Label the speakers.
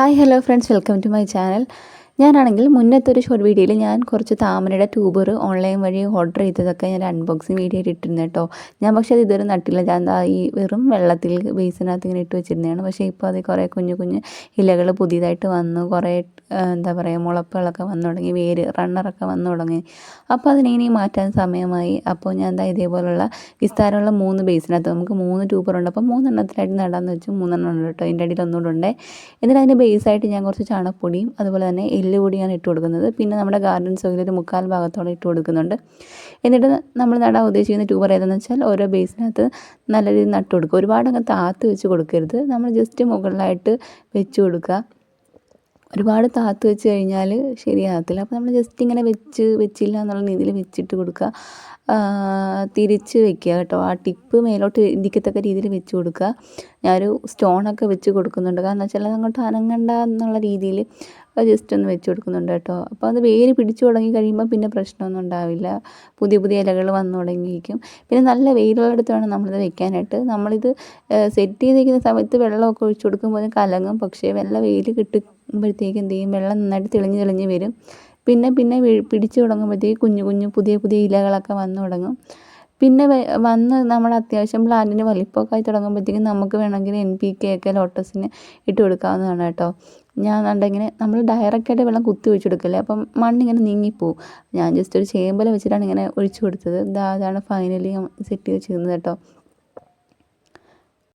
Speaker 1: Hi hello friends welcome to my channel ഞാനാണെങ്കിൽ മുന്നത്തെ ഒരു ഷോർട്ട് വീഡിയോയിൽ ഞാൻ കുറച്ച് താമരയുടെ ട്യൂബർ ഓൺലൈൻ വഴി ഓർഡർ ചെയ്തതൊക്കെ ഞാൻ അൺബോക്സിങ് വീഡിയോ ഇട്ടിരുന്നു കേട്ടോ ഞാൻ പക്ഷേ അത് ഇതുവരെ നട്ടില്ല. ഞാൻ ഈ വെറും വെള്ളത്തിൽ ബേസിനകത്ത് ഇങ്ങനെ ഇട്ട് വെച്ചിരുന്നതാണ്. പക്ഷേ ഇപ്പോൾ അത് കുറേ കുഞ്ഞു കുഞ്ഞു ഇലകൾ പുതിയതായിട്ട് വന്നു. കുറേ എന്താ പറയുക മുളപ്പുകളൊക്കെ വന്നു തുടങ്ങി വേര് റണ്ണറൊക്കെ വന്നു തുടങ്ങി. അപ്പോൾ അതിനെ ഇനി മാറ്റാൻ സമയമായി. അപ്പോൾ ഞാൻ എന്താ ഇതേപോലുള്ള വിസ്താരമുള്ള മൂന്ന് ബേസിനകത്ത് നമുക്ക് മൂന്ന് ട്യൂബർ ഉണ്ട്. അപ്പോൾ മൂന്നെണ്ണത്തിലായിട്ട് നടാന്ന് വെച്ചു. മൂന്നെണ്ണം ഉണ്ട് കേട്ടോ. അതിന്റെ അടിയിൽ ഒന്നുകൂടെ ഉണ്ട്. എന്നിട്ട് അതിന്റെ ബേസായിട്ട് ഞാൻ കുറച്ച് ചാണകപ്പൊടിയും അതുപോലെ തന്നെ എല്ല് കൂടിയാണ് ഇട്ട് കൊടുക്കുന്നത്. പിന്നെ നമ്മുടെ ഗാർഡൻ സോയിൽ ഒരു മുക്കാൽ ഭാഗത്തോളം ഇട്ട് കൊടുക്കുന്നുണ്ട്. എന്നിട്ട് നമ്മൾ നടാൻ ഉദ്ദേശിക്കുന്ന ട്യൂബർ ഏതെന്ന് വെച്ചാൽ ഓരോ ബേസിനകത്ത് നല്ല രീതിയിൽ നട്ട് കൊടുക്കുക. ഒരുപാട് അങ്ങ് താത്ത് വെച്ച് കൊടുക്കരുത്. നമ്മൾ ജസ്റ്റ് മുകളിലായിട്ട് വെച്ച് കൊടുക്കുക. ഒരുപാട് താത്ത് വെച്ച് കഴിഞ്ഞാൽ ശരിയാകത്തില്ല. അപ്പോൾ നമ്മൾ ജസ്റ്റ് ഇങ്ങനെ വെച്ച് വെച്ചില്ല എന്നുള്ള രീതിയിൽ വെച്ചിട്ട് കൊടുക്കുക. തിരിച്ച് വെക്കുക കേട്ടോ. ആ ടിപ്പ് മേലോട്ട് ഇരിക്കത്തക്ക രീതിയിൽ വെച്ച് കൊടുക്കുക. ഞാനൊരു സ്റ്റോണൊക്കെ വെച്ച് കൊടുക്കുന്നുണ്ട്. കാരണം വെച്ചാൽ അങ്ങോട്ട് അനങ്ങണ്ട എന്നുള്ള രീതിയിൽ ജസ്റ്റ് ഒന്ന് വെച്ച് കൊടുക്കുന്നുണ്ട് കേട്ടോ. അപ്പോൾ അത് വേര് പിടിച്ചു തുടങ്ങി കഴിയുമ്പോൾ പിന്നെ പ്രശ്നമൊന്നും ഉണ്ടാവില്ല. പുതിയ പുതിയ ഇലകൾ വന്നു തുടങ്ങിയിരിക്കും. പിന്നെ നല്ല വെയിലുള്ളിടത്ത് വേണം നമ്മളിത് വെക്കാനായിട്ട്. നമ്മളിത് സെറ്റ് ചെയ്തിരിക്കുന്ന സമയത്ത് വെള്ളമൊക്കെ ഒഴിച്ചു കൊടുക്കുമ്പോൾ കലങ്ങും. പക്ഷേ വെള്ളം വെയിൽ കിട്ടുമ്പോഴത്തേക്ക് എന്ത് ചെയ്യും? വെള്ളം നന്നായിട്ട് തെളിഞ്ഞ് തെളിഞ്ഞ് വരും. പിന്നെ പിന്നെ പിടിച്ചു തുടങ്ങുമ്പോഴത്തേക്ക് കുഞ്ഞു കുഞ്ഞു പുതിയ പുതിയ ഇലകളൊക്കെ വന്നു തുടങ്ങും. പിന്നെ വന്ന് നമ്മൾ അത്യാവശ്യം പ്ലാന്റിന് വലിപ്പമൊക്കെ ആയി തുടങ്ങുമ്പോഴത്തേക്കും നമുക്ക് വേണമെങ്കിൽ എൻ പി കെ ഒക്കെ ലോട്ടസിന് ഇട്ട് കൊടുക്കാവുന്നതാണ് കേട്ടോ. ഞാൻ ഉണ്ടെങ്കിൽ നമ്മൾ ഡയറക്റ്റായിട്ട് വെള്ളം കുത്തി ഒഴിച്ചു കൊടുക്കല്ലേ? അപ്പം മണ്ണിങ്ങനെ നീങ്ങിപ്പോവും. ഞാൻ ജസ്റ്റ് ഒരു ചേമ്പല വെച്ചിട്ടാണ് ഇങ്ങനെ ഒഴിച്ചു കൊടുത്തത്. ഇതാ അതാണ് ഫൈനലി സെറ്റ് ചെയ്ത് ചെയ്യുന്നത് കേട്ടോ.